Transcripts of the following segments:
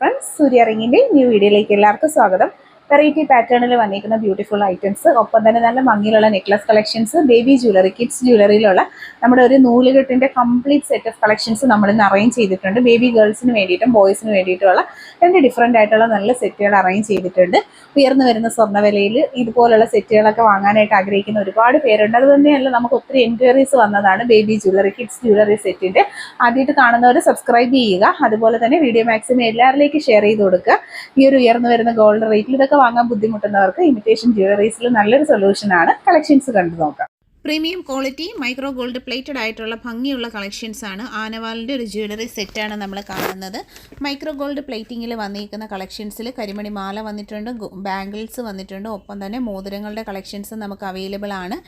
Friends സൂര്യ റിങ്ങിന്റെ new വീഡിയോയിലേക്ക് എല്ലാവർക്കും സ്വാഗതം. വെറൈറ്റി പാറ്റേണിൽ വന്നിരിക്കുന്ന ബ്യൂട്ടിഫുൾ ഐറ്റംസ് ഒപ്പം തന്നെ നല്ല ഭംഗിയിലുള്ള necklace collections baby jewellery kids ജ്വല്ലറിയിലുള്ള നമ്മുടെ ഒരു നൂലുകെട്ടിന്റെ കംപ്ലീറ്റ് സെറ്റ് ഓഫ് കളക്ഷൻസ് നമ്മൾ ഇന്ന് അറേഞ്ച് ചെയ്തിട്ടുണ്ട് ബേബി ഗേൾസിന് വേണ്ടിയിട്ടും ബോയ്സിന് വേണ്ടിയിട്ടുള്ള രണ്ട് ഡിഫറെന്റ് ആയിട്ടുള്ള നല്ല സെറ്റുകൾ അറേഞ്ച് ചെയ്തിട്ടുണ്ട്. ഉയർന്നു വരുന്ന സ്വർണവിലയിൽ ഇതുപോലുള്ള സെറ്റുകളൊക്കെ വാങ്ങാനായിട്ട് ആഗ്രഹിക്കുന്ന ഒരുപാട് പേരുണ്ട്. അതുതന്നെയല്ല നമുക്ക് ഒത്തിരി എൻക്വയറീസ് വന്നതാണ് ബേബി ജ്വല്ലറി കിഡ്സ് ജ്വല്ലറി സെറ്റിന്റെ ആദ്യമായിട്ട് കാണുന്നവർ സബ്സ്ക്രൈബ് ചെയ്യുക. അതുപോലെ തന്നെ വീഡിയോ മാക്സിമം എല്ലാവരിലേക്കും ഷെയർ ചെയ്ത് കൊടുക്കുക. ഈ ഒരു ഉയർന്നു വരുന്ന ഗോൾഡ് റേറ്റിൽ ഇതൊക്കെ വാങ്ങാൻ ബുദ്ധിമുട്ടുന്നവർക്ക് ഇമിറ്റേഷൻ ജ്വല്ലറീസിൽ നല്ലൊരു സൊല്യൂഷൻ ആണ്. കളക്ഷൻസ് കണ്ടു നോക്കാം. Premium quality micro gold plated ആയിട്ടുള്ള ഭംഗിയുള്ള കളക്ഷൻസ് ആണ് ആനവാലിന്റെ ഒരു ജ്വല്ലറി സെറ്റാണ് നമ്മൾ കാണുന്നത്. മൈക്രോ ഗോൾഡ് പ്ലേറ്റിങ്ങിൽ വന്നിരിക്കുന്ന കളക്ഷൻസിൽ കരിമണി മാല വന്നിട്ടുണ്ട് ബാംഗിൾസ് വന്നിട്ടുണ്ട് ഒപ്പം തന്നെ മോതിരങ്ങളുടെ കളക്ഷൻസ് നമുക്ക് അവൈലബിൾ ആണ്.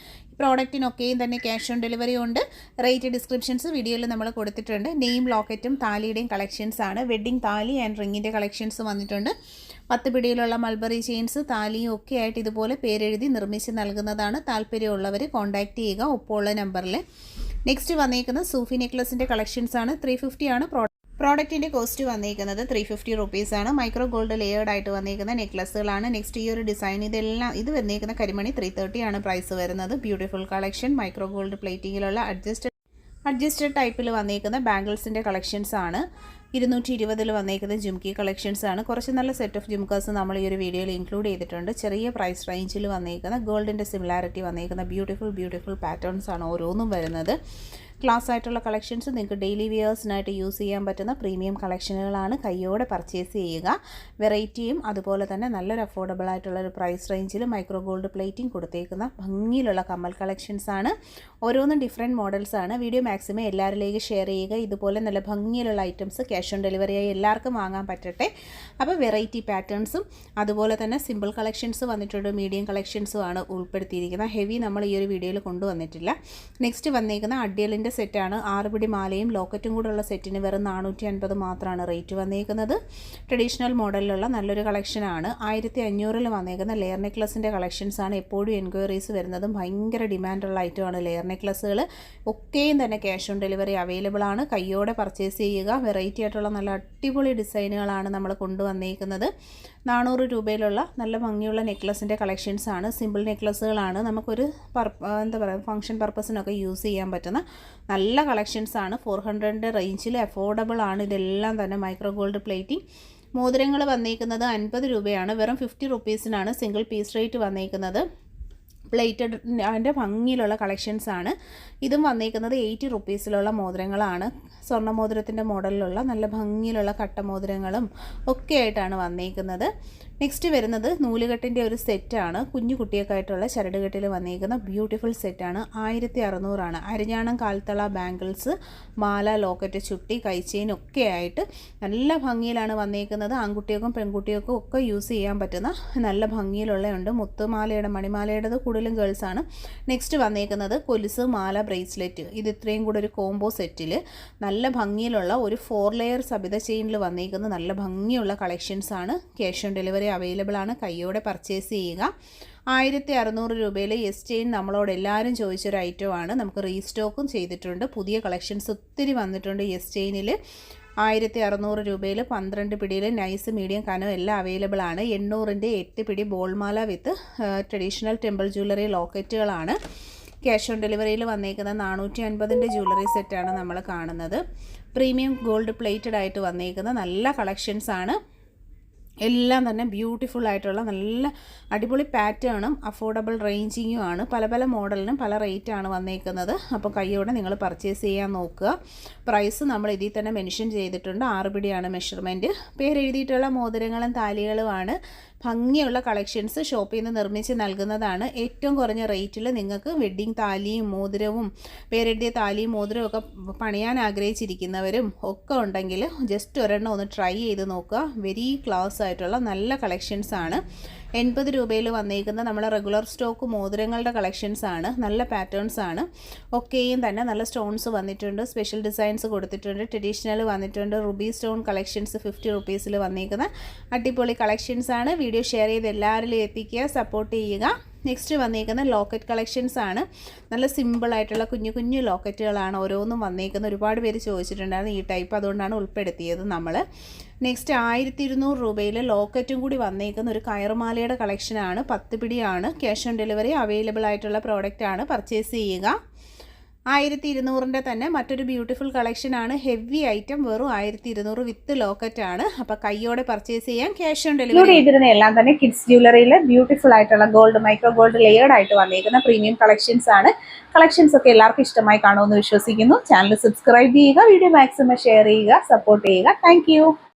പ്രോഡക്റ്റിനൊക്കെയും തന്നെ ക്യാഷ് ഓൺ ഡെലിവറി ഉണ്ട്. റേറ്റ് ഡിസ്ക്രിപ്ഷൻസ് വീഡിയോയിൽ നമ്മൾ കൊടുത്തിട്ടുണ്ട്. നെയിം ലോക്കറ്റും താലിയുടെയും കളക്ഷൻസ് ആണ്. വെഡ്ഡിംഗ് താലി ആൻഡ് റിങ്ങിന്റെ കളക്ഷൻസ് വന്നിട്ടുണ്ട്. പത്ത് പിടിയിലുള്ള മൾബറി ചെയിൻസ് താലിയും ഒക്കെ ആയിട്ട് ഇതുപോലെ പേരെഴുതി നിർമ്മിച്ച് നൽകുന്നതാണ് താല്പര്യമുള്ളവർ കോൺടാക്റ്റ് ചെയ്യുക ഒപ്പമുള്ള നമ്പറിൽ നെക്സ്റ്റ് വന്നേക്കുന്നത് സൂഫി നെക്ലസിന്റെ കളക്ഷൻസ് ആണ്. ത്രീ ആണ് പ്രോ പ്രോഡക്റ്റിന്റെ കോസ്റ്റ് വന്നിരിക്കുന്നത് ത്രീ ഫിഫ്റ്റി റുപ്പീസാണ് മൈക്രോ ഗോൾഡ് ലേയേർഡ് ആയിട്ട് വന്നിരിക്കുന്ന നെക്ലസ്സുകളാണ് നെക്സ്റ്റ് ഈ ഒരു ഡിസൈൻ ഇതെല്ലാം ഇത് വന്നിരിക്കുന്ന കരിമണി ത്രീ തേർട്ടി ആണ് പ്രൈസ് വരുന്നത്. ബ്യൂട്ടിഫുൾ കളക്ഷൻ മൈക്രോ ഗോൾഡ് പ്ലേറ്റിങ്ങിലുള്ള അഡ്ജസ്റ്റഡ് അഡ്ജസ്റ്റഡ് ടൈപ്പിൽ വന്നേക്കുന്ന ബാംഗിൾസിന്റെ കളക്ഷൻസ് ആണ്. ഇരുന്നൂറ്റി ഇരുപതിൽ വന്നേക്കുന്ന ജുംകി കളക്ഷൻസ് ആണ്. കുറച്ച് നല്ല സെറ്റ് ഓഫ് ജുംക്കാസ് നമ്മൾ ഈ ഒരു വീഡിയോയിൽ ഇൻക്ലൂഡ് ചെയ്തിട്ടുണ്ട്. ചെറിയ പ്രൈസ് റേഞ്ചിൽ വന്നേക്കുന്ന ഗോൾഡിന്റെ സിമിലാരിറ്റി വന്നേക്കുന്ന ബ്യൂട്ടിഫുൾ ബ്യൂട്ടിഫുൾ പാറ്റേൺസ് ആണ് ഓരോന്നും വരുന്നത്. ക്ലാസ് ആയിട്ടുള്ള കളക്ഷൻസ് നിങ്ങൾക്ക് ഡെയിലി വിയേഴ്സിനായിട്ട് യൂസ് ചെയ്യാൻ പറ്റുന്ന പ്രീമിയം കളക്ഷനുകളാണ് കയ്യോടെ പർച്ചേസ് ചെയ്യുക. വെറൈറ്റിയും അതുപോലെ തന്നെ നല്ലൊരു അഫോർഡബിൾ ആയിട്ടുള്ള ഒരു പ്രൈസ് റേഞ്ചിൽ മൈക്രോ ഗോൾഡ് പ്ലേറ്റിംഗ് കൊടുത്തേക്കുന്ന ഭംഗിയിലുള്ള കമ്മൽ കളക്ഷൻസ് ആണ്. ഓരോന്നും ഡിഫറെന്റ് മോഡൽസ് ആണ്. വീഡിയോ മാക്സിമം എല്ലാവരിലേക്ക് ഷെയർ ചെയ്യുക. ഇതുപോലെ നല്ല ഭംഗിയിലുള്ള ഐറ്റംസ് ക്യാഷ് ഓൺ ഡെലിവറിയായി എല്ലാവർക്കും വാങ്ങാൻ പറ്റട്ടെ. അപ്പോൾ വെറൈറ്റി പാറ്റേൺസും അതുപോലെ തന്നെ സിമ്പിൾ കളക്ഷൻസ് വന്നിട്ടുണ്ട്. മീഡിയം കളക്ഷൻസും ആണ് ഉൾപ്പെടുത്തിയിരിക്കുന്നത്. ഹെവി നമ്മൾ ഈ ഒരു വീഡിയോയിൽ കൊണ്ടുവന്നിട്ടില്ല. നെക്സ്റ്റ് വന്നേക്കുന്ന അഡ്യലിന്റെ സെറ്റാണ്. ആറുപിടി മാലയും ലോക്കറ്റും കൂടെ ഉള്ള സെറ്റിന് വെറും നാനൂറ്റി അൻപത് മാത്രമാണ് റേറ്റ് വന്നേക്കുന്നത്. ട്രഡീഷണൽ മോഡലിലുള്ള നല്ലൊരു കളക്ഷനാണ്. ആയിരത്തി അഞ്ഞൂറിൽ വന്നേക്കുന്ന ലെയർ നെക്ലസിന്റെ കളക്ഷൻസാണ് എപ്പോഴും എൻക്വയറീസ് വരുന്നതും ഭയങ്കര ഡിമാൻഡുള്ള ഐറ്റമാണ് ലെയർ നെക്ലസ്സുകൾ ഒക്കെയും തന്നെ ക്യാഷ് ഓൺ ഡെലിവറി അവൈലബിൾ ആണ്. കയ്യോടെ പർച്ചേസ് ചെയ്യുക വെറൈറ്റി ആയിട്ടുള്ള നല്ല അടിപൊളി ഡിസൈനുകളാണ് നമ്മൾ കൊണ്ടുവന്നേക്കുന്നത്. നാനൂറ് രൂപയിലുള്ള നല്ല ഭംഗിയുള്ള നെക്ലസിന്റെ കളക്ഷൻസ് ആണ് സിമ്പിൾ നെക്ലസ്സുകളാണ് നമുക്കൊരു എന്താ പറയുക ഫംഗ്ഷൻ പർപ്പസിനൊക്കെ യൂസ് ചെയ്യാൻ പറ്റുന്ന നല്ല കളക്ഷൻസ് ആണ്. ഫോർ ഹൺഡ്രഡിന്റെ റേഞ്ചിൽ അഫോർഡബിൾ ആണ്. ഇതെല്ലാം തന്നെ മൈക്രോ ഗോൾഡ് പ്ലേറ്റിംഗ് മോതിരങ്ങൾ വന്നേക്കുന്നത് അൻപത് രൂപയാണ്. വെറും ഫിഫ്റ്റി റുപ്പീസിനാണ് സിംഗിൾ പീസ് റേറ്റ് വന്നേക്കുന്നത്. പ്ലേറ്റഡ് അതിന്റെ ഭംഗിയിലുള്ള ആണ്. ഇതും വന്നേക്കുന്നത് എയ്റ്റി റുപ്പീസിലുള്ള മോതിരങ്ങളാണ്. സ്വർണ മോതിരത്തിന്റെ മോഡലിലുള്ള നല്ല ഭംഗിയിലുള്ള കട്ട മോതിരങ്ങളും ഒക്കെ ആയിട്ടാണ് വന്നേക്കുന്നത്. നെക്സ്റ്റ് വരുന്നത് നൂലുകെട്ടിന്റെ ഒരു സെറ്റാണ് കുഞ്ഞു കുട്ടിയൊക്കെയായിട്ടുള്ള ചരടുകെട്ടിൽ വന്നേക്കുന്ന ബ്യൂട്ടിഫുൾ സെറ്റാണ് ആയിരത്തി അറുന്നൂറാണ് അരിഞ്ഞാണം കാൽത്തള ബാംഗിൾസ് മാല ലോക്കറ്റ് ചുട്ടി കൈച്ചെയിൻ ഒക്കെ ആയിട്ട് നല്ല ഭംഗിയിലാണ് വന്നേക്കുന്നത്. ആൺകുട്ടികൾക്കും പെൺകുട്ടികൾക്കും ഒക്കെ യൂസ് ചെയ്യാൻ പറ്റുന്ന നല്ല ഭംഗിയിലുള്ളതുണ്ട് മുത്തുമാലയുടെ മണിമാലയുടേത് കൂടുതലും ഗേൾസാണ് നെക്സ്റ്റ് വന്നേക്കുന്നത് കൊലുസ് മാല ബ്രേസ്ലെറ്റ് ഇത് ഇത്രയും കൂടെ ഒരു കോംബോ സെറ്റിൽ നല്ല ഭംഗിയിലുള്ള ഒരു ഫോർ ലെയർ സബിത ചെയിനിൽ വന്നേക്കുന്ന നല്ല ഭംഗിയുള്ള കളക്ഷൻസ് ആണ്. ക്യാഷ് ഓൺ ഡെലിവറി അവൈലബിൾ ആണ്. കയ്യോടെ പർച്ചേസ് ചെയ്യുക. ആയിരത്തി അറുന്നൂറ് രൂപയിൽ എസ് ചെയിൻ നമ്മളോട് എല്ലാവരും ചോദിച്ചൊരു ഐറ്റമാണ് നമുക്ക് റീസ്റ്റോക്കും ചെയ്തിട്ടുണ്ട്. പുതിയ കളക്ഷൻസ് ഒത്തിരി വന്നിട്ടുണ്ട് എസ് ചെയിനിൽ ആയിരത്തി അറുന്നൂറ് രൂപയിൽ പന്ത്രണ്ട് പിടിയിൽ നൈസ് മീഡിയം കനം എല്ലാം അവൈലബിൾ ആണ്. എണ്ണൂറിന്റെ എട്ട് പിടി ബോൾമാല വിത്ത് ട്രഡീഷണൽ ടെമ്പിൾ ജ്വല്ലറി ലോക്കറ്റുകളാണ്. ക്യാഷ് ഓൺ ഡെലിവറിയിൽ വന്നേക്കുന്ന നാനൂറ്റി അൻപതിന്റെ ജ്വല്ലറി സെറ്റാണ് നമ്മൾ കാണുന്നത്. പ്രീമിയം ഗോൾഡ് പ്ലേറ്റഡ് ആയിട്ട് വന്നേക്കുന്ന നല്ല കളക്ഷൻസാണ് എല്ലാം തന്നെ ബ്യൂട്ടിഫുൾ ആയിട്ടുള്ള നല്ല അടിപൊളി പാറ്റേണും അഫോർഡബിൾ റേഞ്ചിങ്ങും ആണ്. പല പല മോഡലിനും പല റേറ്റാണ് വന്നേക്കുന്നത്. അപ്പോൾ കൈയോടെ നിങ്ങൾ പർച്ചേസ് ചെയ്യാൻ നോക്കുക. പ്രൈസ് നമ്മൾ ഇതിൽ തന്നെ മെൻഷൻ ചെയ്തിട്ടുണ്ട്. ആറ് പിടിയാണ് മെഷർമെന്റ് പേരെഴുതിയിട്ടുള്ള മോതിരങ്ങളും താലികളുമാണ്. ഭംഗിയുള്ള കളക്ഷൻസ് ഷോപ്പിൽ നിന്ന് നിർമ്മിച്ച് നൽകുന്നതാണ്. ഏറ്റവും കുറഞ്ഞ റേറ്റിൽ നിങ്ങൾക്ക് വെഡ്ഡിങ് താലിയും മോതിരവും പേരെഴുതിയ താലിയും മോതിരവും ഒക്കെ പണിയാൻ ആഗ്രഹിച്ചിരിക്കുന്നവരും ഒക്കെ ഉണ്ടെങ്കിൽ ജസ്റ്റ് ഒരെണ്ണം ഒന്ന് ട്രൈ ചെയ്ത് നോക്കുക. വെരി ക്ലാസ് ആയിട്ടുള്ള നല്ല കളക്ഷൻസ് ആണ്. എൺപത് രൂപയിൽ വന്നിരിക്കുന്ന നമ്മുടെ റെഗുലർ സ്റ്റോക്ക് മോതിരങ്ങളുടെ കളക്ഷൻസ് ആണ്. നല്ല പാറ്റേൺസ് ആണ്. ഒക്കെയും തന്നെ നല്ല സ്റ്റോൺസ് വന്നിട്ടുണ്ട്. സ്പെഷ്യൽ ഡിസൈൻസ് കൊടുത്തിട്ടുണ്ട്. ട്രഡീഷണൽ വന്നിട്ടുണ്ട്. റുബി സ്റ്റോൺ കളക്ഷൻസ് ഫിഫ്റ്റി റുപ്പീസിൽ വന്നിരിക്കുന്ന അടിപൊളി കളക്ഷൻസ് ആണ്. വീഡിയോ ഷെയർ ചെയ്ത് എല്ലാവരിലും എത്തിക്കുക. സപ്പോർട്ട് ചെയ്യുക. നെക്സ്റ്റ് വന്നേക്കുന്ന ലോക്കറ്റ് കളക്ഷൻസ് ആണ്. നല്ല സിമ്പിൾ ആയിട്ടുള്ള കുഞ്ഞു കുഞ്ഞു ലോക്കറ്റുകളാണ് ഓരോന്നും വന്നേക്കുന്നത് ഒരുപാട് പേര് ചോദിച്ചിട്ടുണ്ടായിരുന്നു ഈ ടൈപ്പ് അതുകൊണ്ടാണ് ഉൾപ്പെടുത്തിയത് നമ്മൾ നെക്സ്റ്റ് ആയിരത്തി ഇരുന്നൂറ് രൂപയിൽ ലോക്കറ്റും കൂടി വന്നേക്കുന്ന ഒരു കയറുമാലയുടെ കളക്ഷനാണ് പത്ത് പിടിയാണ്. ക്യാഷ് ഓൺ ഡെലിവറി അവൈലബിൾ ആയിട്ടുള്ള പ്രോഡക്റ്റാണ് പർച്ചേസ് ചെയ്യുക. ആയിരത്തി ഇരുന്നൂറിന്റെ തന്നെ മറ്റൊരു ബ്യൂട്ടിഫുൾ കളക്ഷനാണ് ഹെവി ഐറ്റം വെറും ആയിരത്തി ഇരുന്നൂറ് വിത്ത് ലോക്കറ്റ് ആണ്. അപ്പോൾ കയ്യോടെ പർച്ചേസ് ചെയ്യാൻ ക്യാഷ് ഓൺ ഡെലിവറി ചെയ്തിരുന്ന എല്ലാം തന്നെ കിഡ്സ് ജ്വല്ലറിയിൽ ബ്യൂട്ടിഫുൾ ആയിട്ടുള്ള ഗോൾഡ് മൈക്രോ ഗോൾഡ് ലെയർഡ് ആയിട്ട് വന്നിരിക്കുന്ന പ്രീമിയം കളക്ഷൻസ് ആണ്. കളക്ഷൻസ് ഒക്കെ എല്ലാവർക്കും ഇഷ്ടമായി കാണുമെന്ന് വിശ്വസിക്കുന്നു. ചാനൽ സബ്സ്ക്രൈബ് ചെയ്യുക വീഡിയോ മാക്സിമം ഷെയർ ചെയ്യുക സപ്പോർട്ട് ചെയ്യുക. താങ്ക്